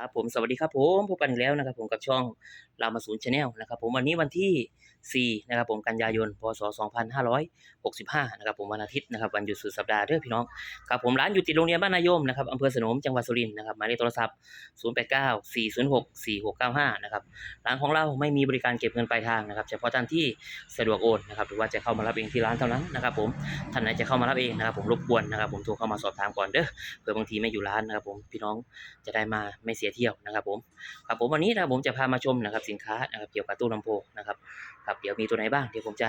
ครับผมสวัสดีครับผมพบกันอีกแล้วนะครับ ผมกับช่องรามาศูนย์ชาแนลนะครับผมวันนี้วันที่ 4 นะครับผมกันยายน พศ 2565 นะครับผมวันอาทิตย์นะครับวันหยุดสุดสัปดาห์เด้อพี่น้องครับผมร้านอยู่ติดโรงเรียนบ้านนายมนะครับอำเภอสนมจังหวัดสุรินทร์นะครับหมายเลขโทรศัพท์ 0894064695 นะครับร้านของเราไม่มีบริการเก็บเงินปลายทางนะครับเฉพาะท่านที่สะดวกโอนนะครับหรือว่าจะเข้ามารับเองที่ร้านเท่านั้นนะครับผมท่านไหนจะเข้ามารับเองนะครับผมรบกวนนะครับผมโทรเข้ามาสอบถามก่อนเด้อเผื่อบางทีไม่อยู่ร้านนะครับผมพี่น้องจะได้มาไม่เสียเที่ยวนะครับผมครับผมวันนี้นะผมจะพามาชมนะครับสินค้านะครับเกี่ยวกับตู้ลำโพงนะครับครับเดี๋ยวมีตัวไหนบ้างเดี๋ยวผมจะ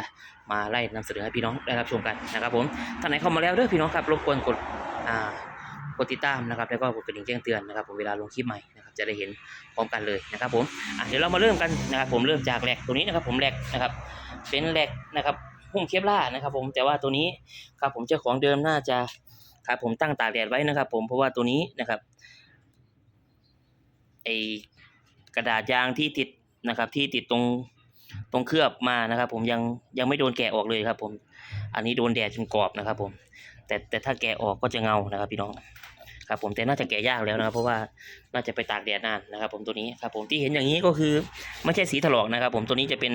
มาไล่นำเสนอให้พี่น้องได้รับชมกันนะครับผมท่านไหนเข้ามาแล้วเด้อพี่น้องครับรบกวนกดอ่ากดติดตามนะครับแล้วก็กดกระดิ่งแจ้งเตือนนะครับผมเวลาลงคลิปใหม่นะครับจะได้เห็นพร้อมกันเลยนะครับผมอะเดี๋ยวเรามาเริ่มกันนะครับผมเริ่มจากแหลกตัวนี้นะครับผมแหลกนะครับเป็นแหลกนะครับหุ้มเคปล่านะครับผมแต่ว่าตัวนี้ครับผมเจ้าของเดิมน่าจะครับผมตั้งตากแดดไว้นะครับผมเพราะว่าตัวนี้นะครับ ไอกระดาษยางที่ติดนะครับ ที่ติดตรงตรงเคลือบมานะครับ ผมยังยังไม่โดนแกะออกเลยครับ ผม อันนี้โดนแดดจนกรอบนะครับ ผม แต่แต่ถ้าแกะออกก็จะเงานะครับ พี่น้องครับ ผมแต่น่าจะแกะยากแล้วนะครับ เพราะว่าน่าจะไปตากแดดนานนะครับ ผมตัวนี้ครับ ผมที่เห็นอย่างนี้ก็คือไม่ใช่สีถลอกนะครับ ผมตัวนี้จะเป็น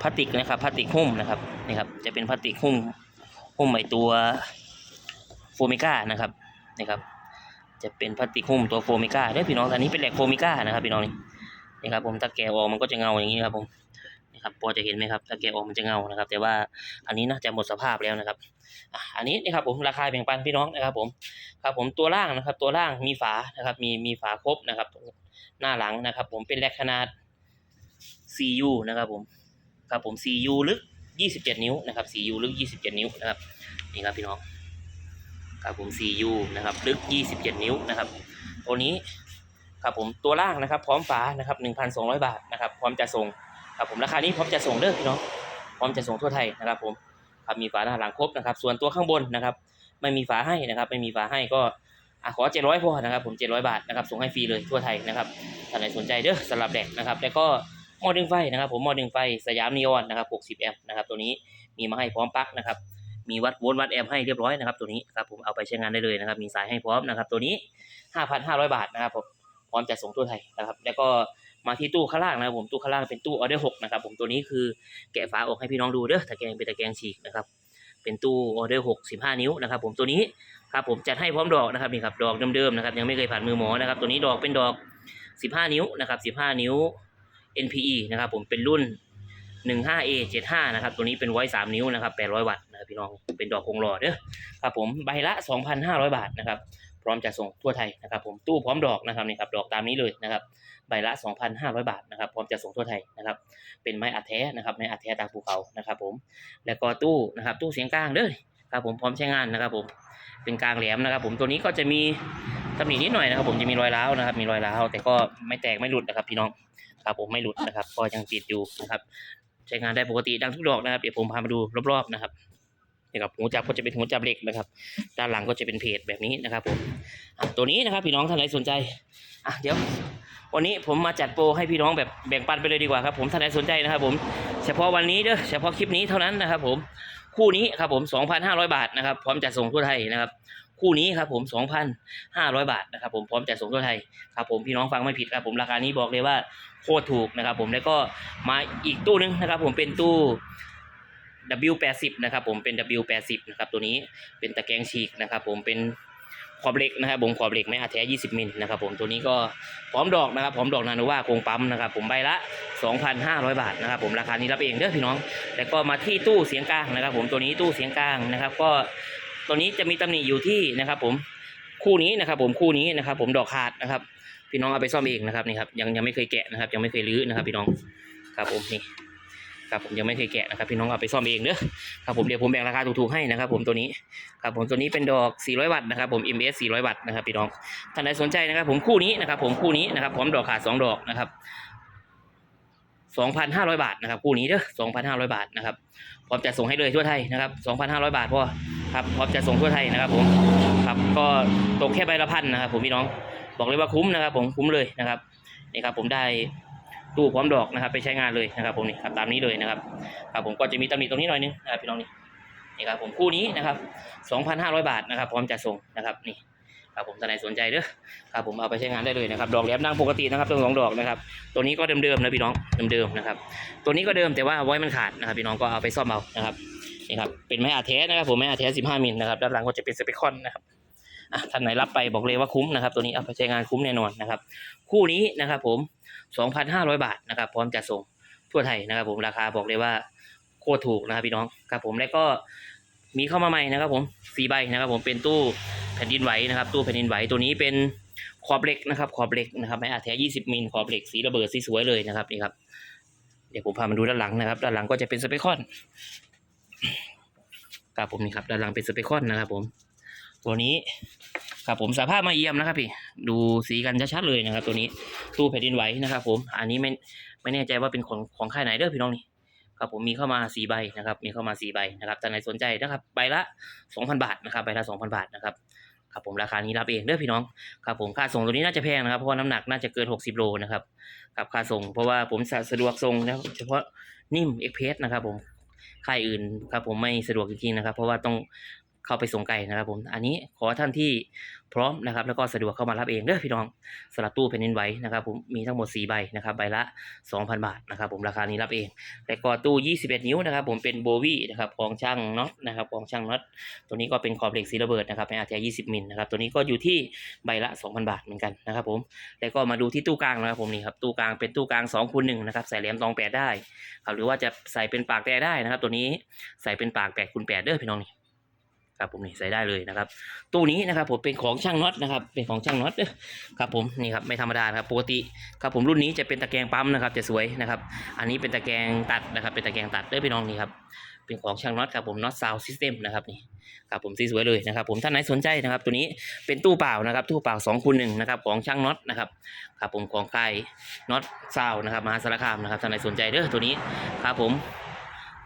พลาสติกนะครับพลาสติกหุ้มนะครับนี่ครับ จะเป็นพลาสติกหุ้มหุ้มไอตัวโฟมิก้านะครับนี่ครับ จะเป็นพลาสติกหุ้มตัวโฟมิก้าเด้อพี่น้องอันนี้เป็นแหลกโฟมิก้านะครับพี่น้องนี่นี่ครับผมถ้าแกะออกมันก็จะเงาอย่างนี้ครับผมนี่ครับพอจะเห็นไหมครับถ้าแกะออกมันจะเงานะครับ แต่ว่าอันนี้น่าจะหมดสภาพแล้วนะครับอันนี้นี่ครับผมราคาแบ่งปันพี่น้องนะครับผมครับผมตัวล่างนะครับ ตัวล่างมีฝานะครับมีมีฝาครบนะครับ หน้าหลังนะครับ ผมเป็นแหลกขนาด CU นะครับผมครับผม CU ลึก 27 นิ้วนะครับ CU ลึก 27 นิ้วนะครับนี่ครับพี่น้อง ครับผม CU นะครับลึก 27 นิ้วนะครับตัวนี้ครับผมตัวล่างนะครับ พร้อมฝานะครับ 1,200 บาทนะครับ พร้อมจะส่งครับผมราคานี้พร้อมจะส่งเด้อพี่น้องพร้อมจะส่งทั่วไทยนะครับ ผมครับมีฝาหน้าหลังครบนะครับ ส่วนตัวข้างบนนะครับ ไม่มีฝาให้นะครับ ไม่มีฝาให้ก็อะขอ700พอนะครับ ผม700บาทนะครับส่งให้ฟรีเลยทั่วไทยนะครับท่านไหนสนใจเด้อสำหรับแดกนะครับ แล้วก็หม้อดึงไฟนะครับ ผมหม้อดึงไฟสยามนีออนนะครับ60แอมป์นะครับ ตัวนี้มีมาให้พร้อมปลั๊กนะครับ มีวัดโวลต์วัดแอมป์ให้เรียบร้อยนะครับตัวนี้ครับผมเอาไปใช้งานได้เลยนะครับ มีสายให้พร้อมนะครับ ตัวนี้ 5,500 บาทนะครับผมพร้อมจะส่งทั่วไทยนะครับ แล้วก็มาที่ตู้ข้างล่างนะครับผมตู้ข้างล่างเป็นตู้ออเดอร์6นะครับผมตัวนี้คือแกะฝาออกให้พี่น้องดูเด้อตะแกรงเป็นตะแกรงฉีกนะครับเป็นตู้ออเดอร์6 15นิ้วนะครับผมตัวนี้ครับผมจัดให้พร้อมดอกนะครับนี่ครับดอกเดิมๆนะครับยังไม่เคยผ่านมือหมอนะครับตัวนี้ดอกเป็นดอก15นิ้วนะครับ15นิ้ว NPE นะครับผมเป็นรุ่น 15A 75นะครับ ตัวนี้เป็นไว้3นิ้วนะครับ800 วัตต์นะครับพี่น้อง เป็นดอกคงหล่อเด้อครับผม ใบละ 2,500 บาทนะครับ พร้อมจะส่งทั่วไทยนะครับ ผม ตู้พร้อมดอกนะครับนี่ครับ ดอกตามนี้เลยนะครับ ใบละ 2,500 บาทนะครับ พร้อมจะส่งทั่วไทยนะครับ เป็นไม้อัดแท้นะครับ ไม้อัดแท้ตามภูเขานะครับ ผม แล้วก็ตู้นะครับ ตู้เสียงกลางเด้อครับผม พร้อมใช้งานนะครับ ผม เป็นกลางแหลมนะครับ ผม ตัวนี้ก็จะมีตำหนินิดหน่อยนะครับผมจะมีรอยร้าวนะครับ มีรอยร้าวแต่ก็ไม่แตกไม่หลุดนะครับ พี่น้องครับผมไม่หลุดนะครับ ก็ยังติดอยู่นะครับ ใช้งานได้ปกติดังทุกดอกนะครับเดี๋ยวผมพามาดูรอบๆนะครับนี่ครับหูจับก็จะเป็นหูจับเหล็กนะครับ ด้านหลังก็จะเป็นเพจแบบนี้นะครับผมตัวนี้นะครับพี่น้องท่านไหนสนใจอะเดี๋ยว วันนี้ผมมาจัดโปรให้พี่น้องแบบแบ่งปันไปเลยดีกว่าครับผมท่านไหนสนใจนะครับ ผมเฉพาะวันนี้เด้อเฉพาะคลิปนี้เท่านั้นนะครับ ผมคู่นี้ครับผม 2,500 บาทนะครับพร้อมจัดส่งทั่วไทยนะครับ คู่นี้ครับผม 2,500 บาทนะครับผมพร้อมจัดส่งทั่วไทยครับผมพี่น้องฟังไม่ผิดครับผมราคานี้บอกเลยว่าโคตรถูกนะครับผมแล้วก็มาอีกตู้หนึงนะครับผมเป็นตู้ W80 นะครับผมเป็น W80 นะครับตัวนี้เป็นตะแกรงฉีกนะครับผมเป็นขอบเหล็กนะครับผมขอบเหล็กไม่อาแท้ 20 มิลนะครับผมตัวนี้ก็พร้อมดอกนะครับพร้อมดอกนาโนวาโครงปั๊มนะครับผมใบละ 2,500 บาทนะครับผมราคานี้รับเองเด้อพี่น้อง แล้วก็มาที่ตู้เสียงกลางนะครับผมตัวนี้ตู้เสียงกลางนะครับก็ ตัวนี้จะมีตำหนิอยู่ที่นะครับ ผมคู่นี้นะครับ ผมคู่นี้นะครับ ผมดอกขาดนะครับ พี่น้องเอาไปซ่อมเองนะครับนี่ครับยังยังไม่เคยแกะนะครับ ยังไม่เคยรื้อนะครับ พี่น้องครับผมนี่ครับผมยังไม่เคยแกะนะครับพี่น้องเอาไปซ่อมเองเด้อครับผมเดี๋ยวผมแบ่งราคาถูกๆให้นะครับ ผมตัวนี้ครับผมตัวนี้เป็นดอก 400 วัตต์นะครับผม MS 400 วัตต์นะครับพี่น้องท่านใดสนใจนะครับ ผมคู่นี้นะครับ ผมคู่นี้นะครับพร้อมดอกขาดสองดอกนะครับ2,500 บาทนะครับคู่นี้เด้อ2,500 บาทนะครับพร้อมจะส่งให้เลยทั่วไทยนะครับ2,500 บาทพอ ครับพร้อมจะส่งทั่วไทยนะครับผมครับก็ตกแค่ใบละพันนะครับ ผมพี่น้องบอกเลยว่าคุ้มนะครับ ผมคุ้มเลยนะครับนี่ครับผมได้ตู้พร้อมดอกนะครับ ไปใช้งานเลยนะครับ ผมนี่ครับตามนี้เลยนะครับครับผมก็จะมีตำหนิตรงนี้หน่อยนึงนะครับพี่น้องนี่นี่ครับผมคู่นี้นะครับ 2,500 บาทนะครับ พร้อมจะส่งนะครับนี่ครับผมท่านไหนสนใจเด้อครับผมเอาไปใช้งานได้เลยนะครับ ดอกแหลมดังปกตินะครับตัวสองดอกนะครับ ตัวนี้ก็เดิมๆนะพี่น้องเดิมๆนะครับ ตัวนี้ก็เดิมแต่ว่าไว้มันขาดนะครับ พี่น้องก็เอาไปซ่อมเอานะครับ นี่ครับเป็นไม้อาแท้นะครับผมไม้อาแท้15มิลนะครับด้านหลังก็จะเป็นสเปคอนนะครับอะท่านไหนรับไปบอกเลยว่าคุ้มนะครับ ตัวนี้เอาไปใช้งานคุ้มแน่นอนนะครับ คู่นี้นะครับผม 2,500 บาทนะครับ พร้อมจะส่งทั่วไทยนะครับ ผมราคาบอกเลยว่าโคตรถูกนะครับพี่น้องครับผมแล้วก็มีเข้ามาใหม่นะครับ ผมสี่ใบนะครับ ผมเป็นตู้แผ่นดินไหวนะครับ ตู้แผ่นดินไหวตัวนี้เป็นขอบเหล็กนะครับ ขอบเหล็กนะครับไม้อาแท้20มิลขอบเหล็กสีระเบิดสีสวยเลยนะครับนี่ครับเดี๋ยวผมพามาดูด้านหลังนะครับ ด้านหลังก็จะเป็นสเปคอน ครับผมนี่ครับด้านหลังเป็นสเปคอนนะครับผม ตัวนี้ครับผมสภาพมาเยี่ยมนะครับพี่ ดูสีกันชัดๆเลยนะครับ ตัวนี้ตู้แผ่นดินไหวนะครับ ผม อันนี้ไม่ไม่แน่ใจว่าเป็นของของค่ายไหนเด้อพี่น้องนี่ครับผมมีเข้ามาสี่ใบนะครับ มีเข้ามาสี่ใบนะครับท่านไหนสนใจนะครับใบละสองพันบาทนะครับใบละสองพันบาทนะครับครับผมราคานี้รับเองเด้อพี่น้องครับผมค่าส่งตัวนี้น่าจะแพงนะครับเพราะน้ำหนักน่าจะเกินหกสิบโลนะครับกับค่าส่งเพราะว่าผมสะสะดวกส่งนะเฉพาะนิ่มเอ็กเพสนะครับผม ค่ายอื่นครับผมไม่สะดวกจริงๆนะครับ เพราะว่าต้อง เข้าไปส่งไกลนะครับผมอันนี้ขอท่านที่พร้อมนะครับแล้วก็สะดวกเข้ามารับเองเด้อพี่น้องสลับตู้แผ่นดินไหวนะครับผมมีทั้งหมด 4 ใบนะครับใบละ 2,000 บาทนะครับผมราคานี้รับเองและก็ตู้ 21 นิ้วนะครับผมเป็นโบวี่นะครับของช่างน็อตนะครับของช่างน็อตตัวนี้ก็เป็นขอบเหล็กสีระเบิดนะครับในอาเทีย20มิลนะครับตัวนี้ก็อยู่ที่ใบละ 2,000 บาทเหมือนกันนะครับผมแล้วก็มาดูที่ตู้กลางนะครับผมนี่ครับตู้กลางเป็นตู้กลาง2คูณ1นะครับใส่แหลมตองแปดได้ครับหรือว่าจะใส่เป็นปากแต่ได้นะครับ ตัวนี้ใส่เป็นปาก8คูณ8เด้อพี่น้องนี่ ครับผมนี่ใส่ได้เลยนะครับ ตู้นี้นะครับผมเป็นของช่างน็อตนะครับ เป็นของช่างน็อตครับผมนี่ครับไม่ธรรมดาครับปกติครับผมรุ่นนี้จะเป็นตะแกรงปั๊มนะครับ จะสวยนะครับ อันนี้เป็นตะแกรงตัดนะครับ เป็นตะแกรงตัดเด้อพี่น้องนี่ครับเป็นของช่างน็อตครับผมน็อตซาวซิสเต็มนะครับนี่ครับผมสีสวยเลยนะครับผมท่านไหนสนใจนะครับ ตัวนี้เป็นตู้เปล่านะครับ ตู้เปล่า2คูณ1นะครับของช่างน็อตนะครับครับผมของค่ายน็อตซาวนะครับมหาสารคามนะครับท่านใดสนใจเด้อตัวนี้ครับผม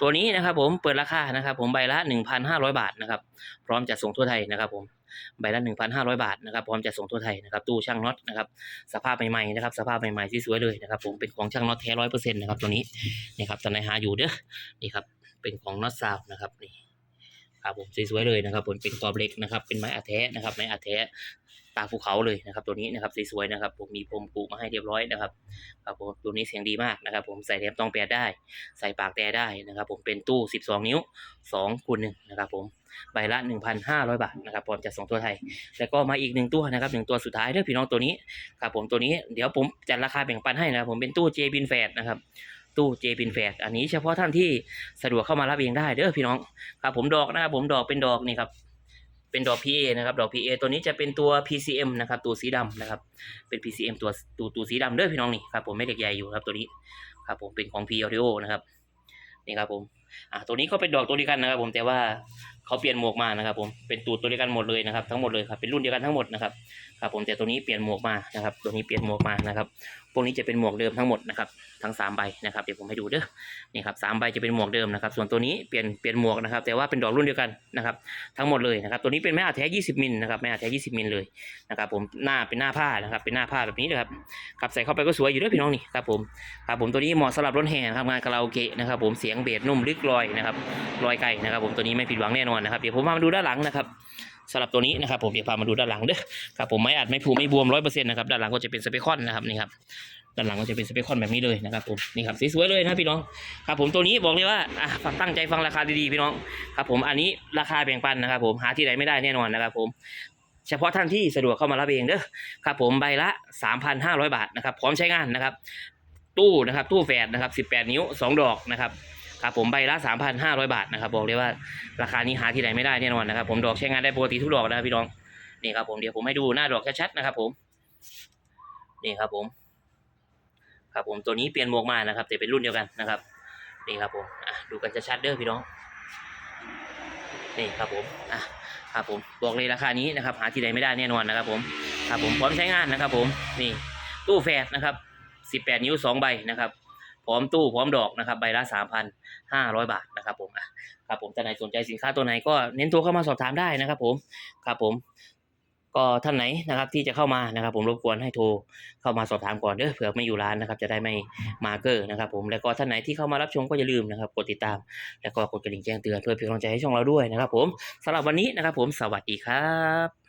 ตัวนี้นะครับผมเปิดราคานะครับผมใบละ 1,500 บาทนะครับพร้อมจะส่งทั่วไทยนะครับผมใบละ 1,500 บาทนะครับพร้อมจะส่งทั่วไทยนะครับตู้ช่างน็อตนะครับสภาพใหม่ๆนะครับสภาพใหม่ๆที่สวยเลยนะครับผมเป็นของช่างน็อตแท้ร้อยเปอร์เซ็นต์นะครับตัวนี้นี่ครับท่านในหาอยู่เด้อนี่ครับเป็นของน็อตซาวนะครับนี่ ครับผมสวยๆเลยนะครับผมเป็นกรอบเหล็กนะครับ เป็นไม้อัดแท้นะครับ ไม้อัดแท้ตาภูเขาเลยนะครับ ตัวนี้นะครับสวยๆนะครับ ผมมีพรมปูมาให้เรียบร้อยนะครับครับผมตัวนี้เสียงดีมากนะครับ ผมใส่แถมตองแปดได้ ใส่ปากแต่ได้นะครับ ผมเป็นตู้ 12 นิ้ว2คูณ1นะครับผมใบละ 1,500 บาทนะครับพร้อมจะส่งตัวไทย แล้วก็มาอีกหนึ่งตัวนะครับหนึ่งตัวสุดท้ายเด้อพี่น้องตัวนี้ครับผมตัวนี้เดี๋ยวผมจัดราคาแบ่งปันให้นะครับผมเป็นตู้ J บินแฟดนะครับตู้เจปินแฟกอันนี้เฉพาะท่านที่สะดวกเข้ามารับเองได้เด้อพี่น้องครับผมดอกนะครับผมดอกเป็นดอกนี่ครับเป็นดอก PA นะครับดอก PA ตัวนี้จะเป็นตัว PCM นะครับตัวสีดำนะครับเป็น PCM ตัวตัวตัวสีดำเด้อพี่น้องนี่ครับผมไม่เด็กใหญ่อยู่ครับตัวนี้ครับผมเป็นของ P Audio นะครับนี่ครับผมอ่าตัวนี้ก็เป็นดอกตัวเดียวกันนะครับผมแต่ว่า เขาเปลี่ยนหมวกมานะครับ ผมเป็นตูดตัวเดียวกันหมดเลยนะครับ ทั้งหมดเลยครับเป็นรุ่นเดียวกันทั้งหมดนะครับครับผมแต่ตัวนี้เปลี่ยนหมวกมานะครับ ตัวนี้เปลี่ยนหมวกมานะครับพวกนี้จะเป็นหมวกเดิมทั้งหมดนะครับทั้งสามใบนะครับเดี๋ยวผมให้ดูเด้อนี่ครับสามใบจะเป็นหมวกเดิมนะครับ ส่วนตัวนี้เปลี่ยนเปลี่ยนหมวกนะครับ แต่ว่าเป็นดอกรุ่นเดียวกันนะครับ ทั้งหมดเลยนะครับ ตัวนี้เป็นแม่อาแท้ 20 มิลนะครับแม่อาแท้ 20 มิลเลยนะครับผมหน้าเป็นหน้าผ้านะครับ เป็นหน้าผ้าแบบนี้เลยครับขับใส่เข้าไปก็สวยอยู่ด้วยพี่น้องนี่ครับผมครับผมตัวนี้เหมาะสำหรับรถแห่นะครับงานคาราโอเกะนะครับ ผมเสียงเบสนุ่มลึกลอยนะครับลอยไก่นะครับ ผมตัวนี้ไม่ผิดหวังแน่นอนนะครับเดี๋ยวผมพามาดูด้านหลังนะครับสำหรับตัวนี้นะครับผมเดี๋ยวพามาดูด้านหลังเด้อครับผมไม่อัดไม่ผูไม่บวมร้อยเปอร์เซ็นต์นะครับด้านหลังก็จะเป็นสเปคอนนะครับนี่ครับด้านหลังก็จะเป็นสเปคอนแบบนี้เลยนะครับผมนี่ครับสวยๆเลยนะพี่น้องครับผมตัวนี้บอกเลยว่าอะฟังตั้งใจฟังราคาดีๆพี่น้องครับผมอันนี้ราคาแบ่งปันนะครับผมหาที่ไหนไม่ได้แน่นอนนะครับผมเฉพาะท่านที่สะดวกเข้ามารับเองเด้อครับผมใบละ 3,500 บาทนะครับพร้อมใช้งานนะครับตู้นะครับตู้แฝดนะครับ 18 นิ้ว 2 ดอกนะครับ ครับผมใบละ 3,500 บาทนะครับบอกเลยว่าราคานี้หาที่ไหนไม่ได้แน่นอนนะครับผมดอกใช้งานได้ปกติทุกดอกนะครับพี่น้องนี่ครับผมเดี๋ยวผมให้ดูหน้าดอกชัดๆนะครับผมนี่ครับผมครับผมตัวนี้เปลี่ยนหมวกมานะครับแต่เป็นรุ่นเดียวกันนะครับนี่ครับผมอะดูกันชัดๆเด้อพี่น้องนี่ครับผมอะครับผมบอกเลยราคานี้นะครับ หาที่ใดไม่ได้แน่นอนนะครับ ผมครับผมพร้อมใช้งานนะครับ ผมนี่ตู้แฟดนะครับ 18 นิ้ว 2 ใบนะครับ ร้อมตู้พร้อมดอกนะครับใบละ 3,500 บาทนะครับผมอะครับผมท่านไหนสนใจสินค้าตัวไหนก็เน้นตัวเข้ามาสอบถามได้นะครับผมครับผมก็ท่านไหนนะครับที่จะเข้ามานะครับ ผมรบกวนให้โทรเข้ามาสอบถามก่อนเด้อเผื่อไม่อยู่ร้านนะครับ จะได้ไม่มาเกอร์นะครับ ผมแล้วก็ท่านไหนที่เข้ามารับชมก็อย่าลืมนะครับกดติดตาม แล้วก็กดกระดิ่งแจ้งเตือนเพื่อเป็นกำลังใจให้ช่องเราด้วยนะครับ ผมสำหรับวันนี้นะครับ ผมสวัสดีครับ